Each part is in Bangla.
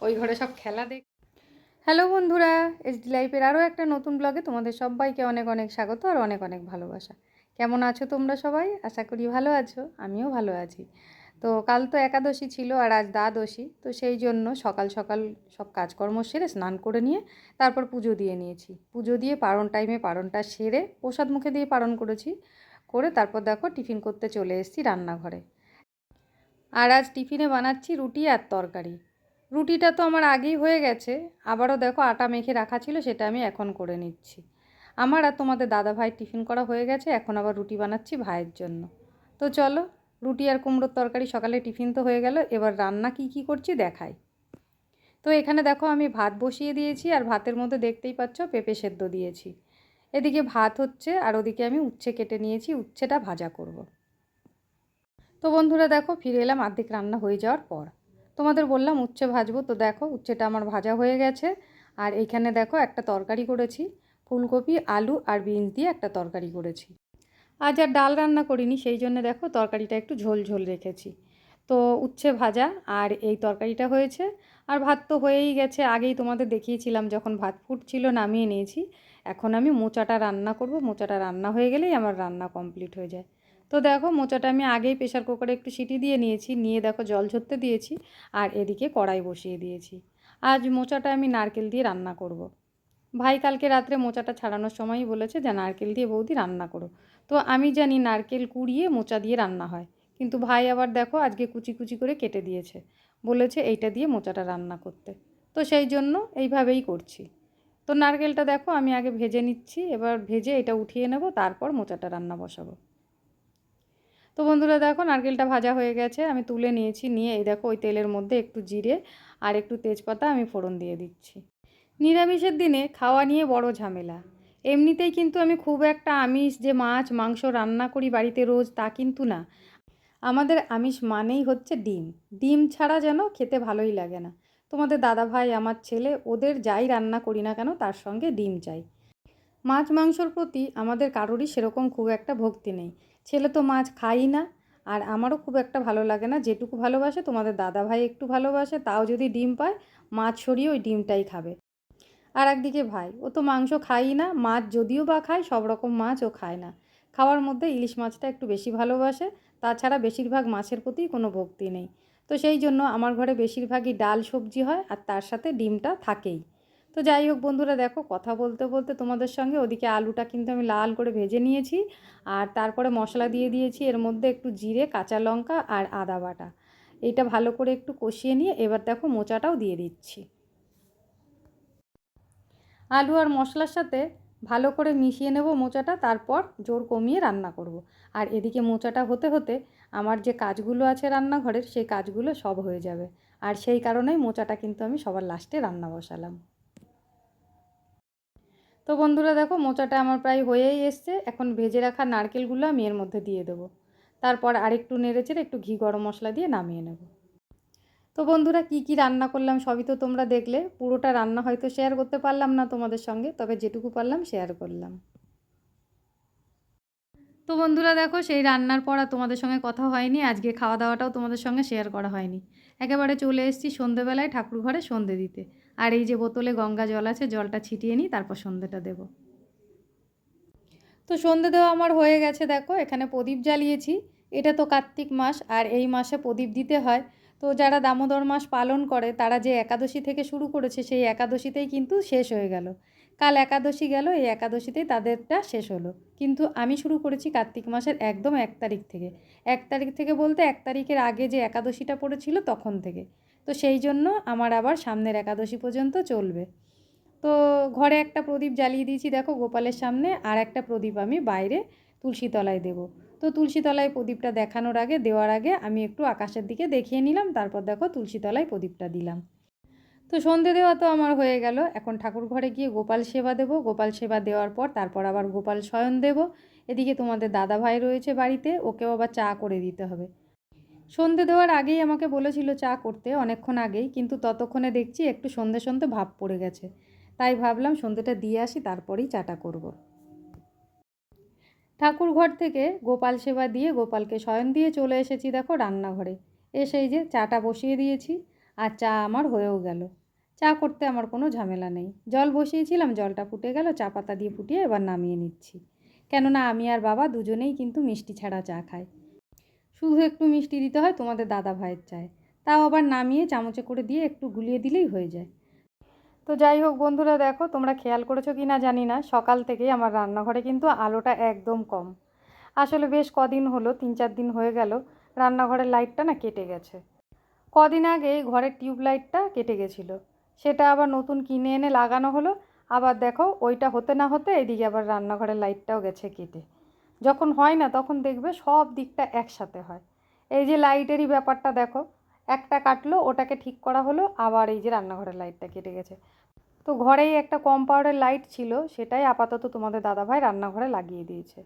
ওই ঘরে সব খেলা দেখ। হ্যালো বন্ধুরা এসডি লাইফের আরও একটা নতুন ব্লগে তোমাদের সবাইকে অনেক অনেক স্বাগত আর অনেক অনেক ভালোবাসা। কেমন আছো তোমরা সবাই? আশা করি ভালো আছো, আমিও ভালো আছি। তো কাল তো একাদশী ছিল আর আজ দ্বাদশী, তো সেই জন্য সকাল সকাল সব কাজকর্ম সেরে স্নান করে নিয়ে তারপর পুজো দিয়ে নিয়েছি। পুজো দিয়ে পারণ টাইমে পারণটা সেরে প্রসাদ মুখে দিয়ে পারণ করেছি, করে তারপর দেখো টিফিন করতে চলে এসেছি রান্নাঘরে। আর আজ টিফিনে বানাচ্ছি রুটি আর তরকারি। রুটিটা তো আমার আগেই হয়ে গেছে। আবারও দেখো আটা মেখে রাখা ছিল, সেটা আমি এখন করে নিচ্ছি। আমার আর তোমাদের দাদা ভাই টিফিন করা হয়ে গেছে, এখন আবার রুটি বানাচ্ছি ভাইয়ের জন্য। তো চলো, রুটি আর কুমড়োর তরকারি সকালে টিফিন তো হয়ে গেল, এবার রান্না কি কি করছি দেখাই। তো এখানে দেখো আমি ভাত বসিয়ে দিয়েছি, আর ভাতের মধ্যে দেখতেই পাচ্ছ পেঁপে সেদ্ধ দিয়েছি। এদিকে ভাত হচ্ছে, আর ওদিকে আমি উচ্ছে কেটে নিয়েছি, উচ্ছেটা ভাজা করব। তো বন্ধুরা দেখো, ফিরে এলাম আর্ধেক রান্না হয়ে যাওয়ার পর। তোমাদের বললাম উচ্ছে ভাজবো, তো দেখো উচ্ছেটা আমার ভাজা হয়ে গেছে। আর এইখানে দেখো একটা তরকারি করেছি, ফুলকপি, আলু আর বিনস দিয়ে একটা তরকারি করেছি। আজ আর ডাল রান্না করিনি, সেই জন্য দেখো তরকারিটা একটু ঝোল ঝোল রেখেছি। তো উচ্ছে ভাজা আর এই তরকারিটা হয়েছে। আর ভাত তো হয়েই গেছে, আগেই তোমাদের দেখিয়েছিলাম যখন ভাত ফুটছিল নামিয়ে নিয়েছি। এখন আমি মোচাটা রান্না করব, মোচাটা রান্না হয়ে গেলেই আমার রান্না কমপ্লিট হয়ে যায়। তো দেখো মোচাটা আমি আগেই প্রেশার কুকারে একটু সিটি দিয়ে নিয়েছি, নিয়ে দেখো জল ঝরতে দিয়েছি আর এদিকে কড়াই বসিয়ে দিয়েছি। আজ মোচাটা আমি নারকেল দিয়ে রান্না করব। ভাই কালকে রাত্রে মোচাটা ছাড়ানোর সময়ই বলেছে যে, নারকেল দিয়ে বৌদি রান্না করো। তো আমি জানি নারকেল কুড়িয়ে মোচা দিয়ে রান্না হয়, কিন্তু ভাই আবার দেখো আজকে কুচি কুচি করে কেটে দিয়েছে। বলেছে এইটা দিয়ে মোচাটা রান্না করতে। তো সেই জন্য এইভাবেই করছি। তো নারকেলটা দেখো আমি আগে ভেজে নিচ্ছি, এবার ভেজে এটা উঠিয়ে নেব, তারপর মোচাটা রান্না বসাবো। তো বন্ধুরা দেখো, নারকেলটা ভাজা হয়ে গেছে, আমি তুলে নিয়েছি, নিয়ে এই দেখো ওই তেলের মধ্যে একটু জিরে আর একটু তেজপাতা আমি ফোড়ন দিয়ে দিচ্ছি। নিরামিষের দিনে খাওয়া নিয়ে বড় ঝামেলা। এমনিতেই কিন্তু আমি খুব একটা আমিষ, যে মাছ, মাংস রান্না করি বাড়িতে রোজ তা কিন্তু না। আমাদের আমিষ মানেই হচ্ছে ডিম। ডিম ছাড়া যেন খেতে ভালোই লাগে না। তোমাদের দাদা ভাই আমার ছেলে, ওদের যাই রান্না করি না কেন, তার সঙ্গে ডিম চাই। মাছ, মাংসর প্রতি আমাদের কারোরই সেরকম খুব একটা ভক্তি নেই। ছেলে তো মাছ খাই না। আর আমারও খুব একটা ভালো লাগে না। যেটুকু ভালোবাসে, তোমাদের দাদা ভাই একটু ভালোবাসে, তাও যদি ডিম পায়, মাছ সরিয়ে ওই ডিমটাই খাবে। আর একদিকে ভাই, ও তো মাংস খাই না, মাছ যদিও বা খায়, সব রকম মাছ ও খায় না। খাওয়ার মধ্যে ইলিশ মাছটা একটু বেশি ভালোবাসে, তাছাড়া বেশিরভাগ মাছের প্রতি কোনো ভক্তি নেই। তো সেই জন্য আমার ঘরে বেশিরভাগই ডাল সবজি হয়, আর তার সাথে ডিমটা থাকেই। তো যাই হোক বন্ধুরা দেখো কথা বলতে বলতে তোমাদের সঙ্গে ওদিকে আলুটা কিন্তু আমি লাল করে ভেজে নিয়েছি আর তারপরে মশলা দিয়ে দিয়েছি এর মধ্যে একটু জিরে, কাঁচা লঙ্কা আর আদা বাটা। এইটা ভালো করে একটু কষিয়ে নিয়ে এবার দেখো মোচাটাও দিয়ে দিচ্ছি। আলু আর মশলার সাথে ভালো করে মিশিয়ে নেব মোচাটা, তারপর জোর কমিয়ে রান্না করব। আর এদিকে মোচাটা হতে হতে আমার যে কাজগুলো আছে রান্নাঘরের, সেই কাজগুলো সব হয়ে যাবে। আর সেই কারণেই মোচাটা কিন্তু আমি সবার লাস্টে রান্না বসালাম। তো বন্ধুরা দেখো, মোচাটা আমার প্রায় হয়েই এসছে। এখন ভেজে রাখা নারকেলগুলো আমি এর মধ্যে দিয়ে দেবো। তারপর আরেকটু নেড়েচেড়ে একটু ঘি গরম মশলা দিয়ে নামিয়ে নেব। তো বন্ধুরা, কি কি রান্না করলাম সবই তো তোমরা দেখলে। পুরোটা রান্না হয়তো শেয়ার করতে পারলাম না তোমাদের সঙ্গে, তবে যেটুকু পারলাম শেয়ার করলাম। তো বন্ধুরা দেখো, সেই রান্নার পর আর তোমাদের সঙ্গে কথা হয়নি, আজকে খাওয়া দাওয়াটাও তোমাদের সঙ্গে শেয়ার করা হয়নি। একেবারে চলে এসেছি সন্ধেবেলায় ঠাকুর ঘরে সন্ধে দিতে। আর এই যে বোতলে গঙ্গা জল আছে, জলটা ছিটিয়ে নিই, তারপর সন্ধেটা দেব। তো সন্ধে দেওয়া আমার হয়ে গেছে, দেখো, এখানে প্রদীপ জ্বালিয়েছি। এটা তো কার্তিক মাস, আর এই মাসে প্রদীপ দিতে হয়। তো যারা দামোদর মাস পালন করে, তারা যে একাদশী থেকে শুরু করেছে, সেই একাদশীতেই কিন্তু শেষ হয়ে গেল। কাল একাদশী গেল, এই একাদশীতেই তাদেরটা শেষ হলো। কিন্তু আমি শুরু করেছি কার্তিক মাসের একদম এক তারিখ থেকে। এক তারিখ থেকে বলতে এক তারিখের আগে যে একাদশীটা পড়েছিল তখন থেকে। তো সেই জন্য আমার আবার সামনের একাদশী পর্যন্ত চলবে। তো ঘরে একটা প্রদীপ জ্বালিয়ে দিয়েছি, দেখো গোপালের সামনে, আর একটা প্রদীপ আমি বাইরে তুলসী তলায় দেবো। তো তুলসী তলায় প্রদীপটা দেখানোর আগে, দেওয়ার আগে আমি একটু আকাশের দিকে দেখিয়ে নিলাম, তারপর দেখো তুলসী তলায় প্রদীপটা দিলাম। তো সন্ধে দেওয়া তো আমার হয়ে গেল। এখন ঠাকুর ঘরে গিয়ে গোপাল সেবা দেব। গোপাল সেবা দেওয়ার পর তারপর আবার গোপাল শয়ন দেব। এদিকে তোমাদের দাদা ভাই রয়েছে বাড়িতে, ওকেও আবার চা করে দিতে হবে। সন্ধে দেওয়ার আগেই আমাকে বলেছিল চা করতে, অনেকক্ষণ আগেই, কিন্তু ততক্ষণে দেখছি একটু সন্ধে সন্ধে ভাব পড়ে গেছে। তাই ভাবলাম সন্ধেটা দিয়ে আসি, তারপরেই চাটা করব। ঠাকুর ঘর থেকে গোপাল সেবা দিয়ে গোপালকে শয়ন দিয়ে চলে এসেছি দেখো রান্নাঘরে। এসে যে চাটা বসিয়ে দিয়েছি, আর চা আমার হয়েও গেল। চা করতে আমার কোনো ঝামেলা নেই। জল বসিয়েছিলাম, জলটা ফুটে গেল, চা পাতা দিয়ে ফুটিয়ে এবার নামিয়ে নিচ্ছি। কেননা আমি আর বাবা দুজনেই কিন্তু মিষ্টি ছাড়া চা খাই। শুধু একটু মিষ্টি দিতে হয় তোমাদের দাদা ভাইয়ের চায়। তাও আবার নামিয়ে চামচে করে দিয়ে একটু গুলিয়ে দিলেই হয়ে যায়। তো যাই হোক বন্ধুরা, দেখো তোমরা খেয়াল করেছ কি না জানি না। সকাল থেকেই আমার রান্নাঘরে কিন্তু আলোটা একদম কম। আসলে বেশ কদিন হলো, তিন চার দিন হয়ে গেল, রান্নাঘরের লাইটটা না কেটে গেছে। কদিন আগে ঘরের টিউব লাইটটা কেটে গেছিল। সেটা আবার নতুন কিনে এনে লাগানো হলো। আবার দেখো, ওইটা হতে না হতে এদিকে আবার রান্নাঘরের লাইটটাও গেছে কেটে। যখন হয় না, তখন দেখবে সব দিকটা একসাথে হয়। এই যে লাইটেরই ব্যাপারটা দেখো, একটা কাটলো, ওটাকে ঠিক করা হলো, আবার এই যে রান্নাঘরের লাইটটা কেটে গেছে। তো ঘরেই একটা কম পাওয়ারের লাইট ছিল, সেটাই আপাতত তোমাদের দাদাভাই রান্নাঘরে লাগিয়ে দিয়েছে।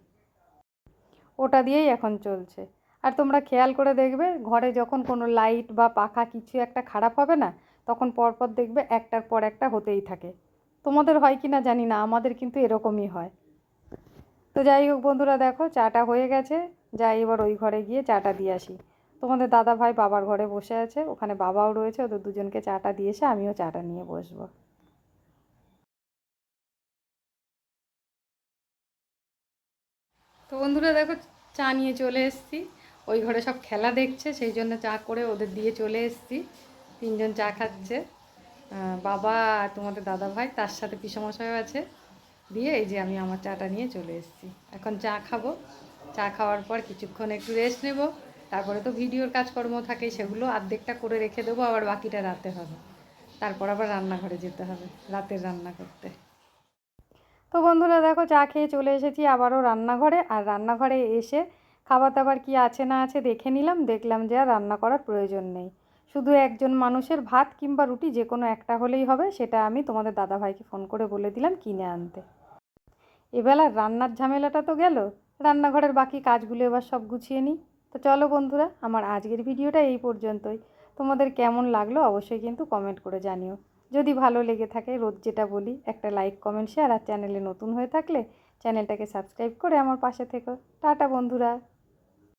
ওটা দিয়েই এখন চলছে। আর তোমরা খেয়াল করে দেখবে, ঘরে যখন কোনো লাইট বা পাখা কিছু একটা খারাপ হবে না তখন পরপর দেখবে একটার পর একটা হতেই থাকে। তোমাদের হয় কি না জানি না, আমাদের কিন্তু এরকমই হয়। তো যাই হোক বন্ধুরা, দেখো চাটা হয়ে গেছে। যাই এবার ওই ঘরে গিয়ে চাটা দিয়ে আসি। তোমাদের দাদা ভাই বাবার ঘরে বসে আছে, ওখানে বাবাও রয়েছে, ওদের দুজনকে চাটা দিয়ে এসে আমিও চাটা নিয়ে বসবো। তো বন্ধুরা, দেখো চা নিয়ে চলে এসেছি। ওই ঘরে সব খেলা দেখছে, সেই জন্য চা করে ওদের দিয়ে চলে এসেছি। তিনজন চা খাচ্ছে। বাবা তোমাদের দাদা ভাই তার সাথে পিসমশাইও আছে। দিয়ে এই যে আমি আমার চাটা নিয়ে চলে এসেছি। এখন চা খাব। চা খাওয়ার পর কিছুক্ষণ একটু রেস্ট নেব। তারপরে তো ভিডিওর কাজকর্ম থাকে, সেগুলো অর্ধেকটা করে রেখে দেবো, আবার বাকিটা রাতে হবে। তারপর আবার রান্নাঘরে যেতে হবে, রাতের রান্না করতে। তো বন্ধুরা, দেখো, চা খেয়ে চলে এসেছি আবারও রান্নাঘরে। আর রান্নাঘরে এসে খাবার দাবার কি আছে না আছে দেখে নিলাম। দেখলাম যে আর রান্না করার প্রয়োজন নেই। শুধু একজন মানুষের ভাত কিংবা রুটি যে কোনো একটা হলেই হবে, সেটা আমি তোমাদের দাদাভাইকে ফোন করে বলে দিলাম কিনে আনতে। এবেলার রান্নার ঝামেলাটা তো গেল, রান্নাঘরের বাকি কাজগুলো এবার সব গুছিয়ে নিই। তো চলো বন্ধুরা, আমার আজকের ভিডিওটা এই পর্যন্তই। তোমাদের কেমন লাগল অবশ্যই কিন্তু কমেন্ট করে জানিও। যদি ভালো লেগে থাকে, রোজ যেটা বলি, একটা লাইক, কমেন্ট, শেয়ার, আর চ্যানেলে নতুন হয়ে থাকলে চ্যানেলটাকে সাবস্ক্রাইব করে আমার পাশে থেকো। টাটা বন্ধুরা।